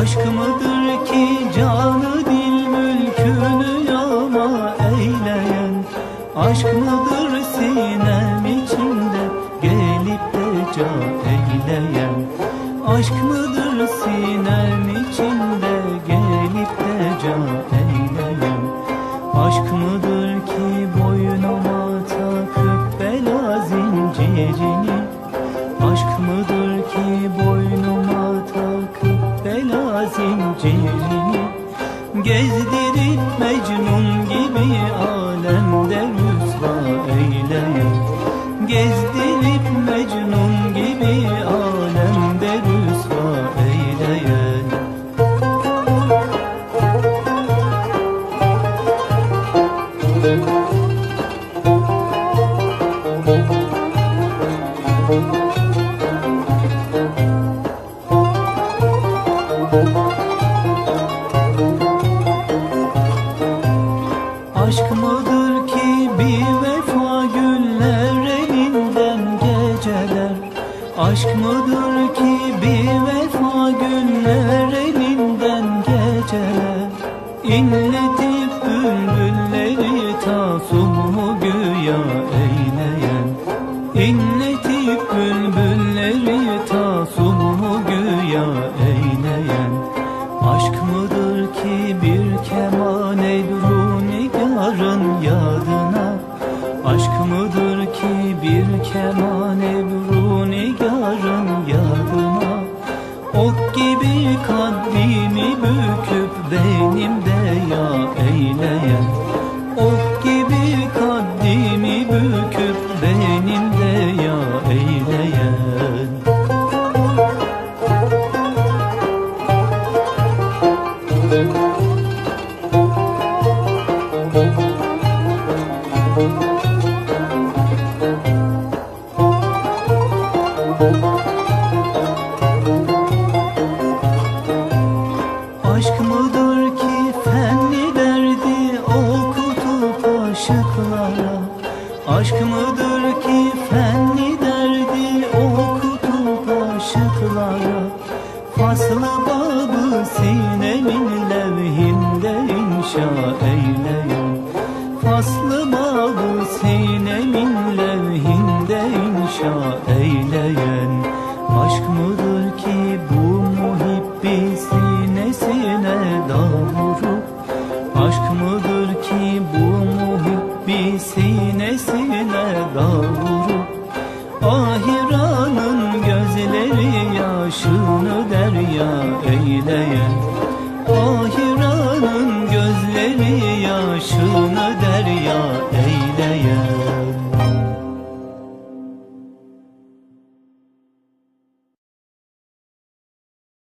Aşk mıdır ki canı dil mülkünü yama eyleyen? Aşk mıdır sinem içinde gelip de can eyleyen? Aşk mıdır sinem zincirini Aşk mıdır ki boynuma takıp bela zincirini Gezdirip Mecnun gibi alemde rüsva eyleyen Gezdirip Aşk mıdır ki bir vefa elinden geceler? Aşk mıdır ki bir vefa elinden geceler? İnletip bülbülleri tasumu güya eyleyen? İnletip bülbülleri tasumu güya keman ebru nigarın yadına Ok gibi kaddimi büküp benim de ya eyleyen Aşk mıdır ki fenli derdi okutup aşıklara? Aşk mıdır ki fenli derdi okutup aşıklara? Faslı babı sinemin levhinde inşa eyleyen. Faslı babı sinemin levhinde inşa eyleyen Aşk mıdır ki bu muhibbi sinesine dağ vurup Aşk mıdır ki bu muhibbi sinesine dağ vurup Ahiranın gözleri yaşını derya eyleyen Ahiranın gözleri yaşını